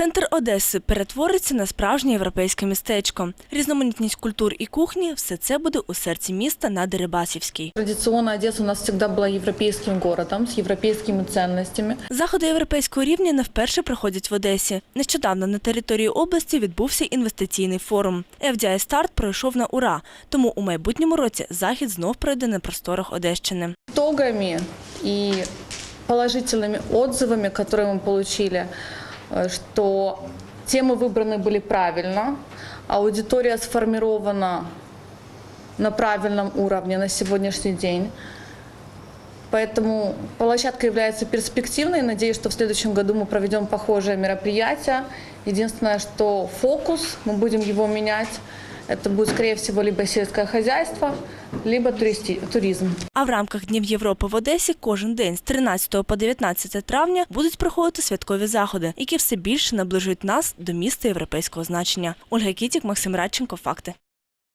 Центр Одеси перетвориться на справжнє європейське містечко. Різноманітність культур і кухні – все це буде у серці міста на Дерибасівській. Традиционно Одесса у нас всегда была европейским городом, с европейскими ценностями. Заходи європейського рівня не вперше проходять в Одесі. Нещодавно на території області відбувся інвестиційний форум. FDI старт пройшов на ура, тому у майбутньому році захід знов пройде на просторах Одещини. Итогами и положительными отзывами, которые мы получили, э, что темы выбраны были правильно, аудитория сформирована на правильном уровне на сегодняшний день. Поэтому площадка является перспективной. Надеюсь, что в следующем году мы проведем похожее мероприятие. Единственное, что фокус, мы будем его менять. Это будет, скорее всего, либо сельское хозяйство, либо туризм. А в рамках Днів Європи в Одесі кожен день з 13 по 19 травня будуть проходити святкові заходи, які все більше наближують нас до міста європейського значення. Ольга Кітік, Максим Радченко. Факти.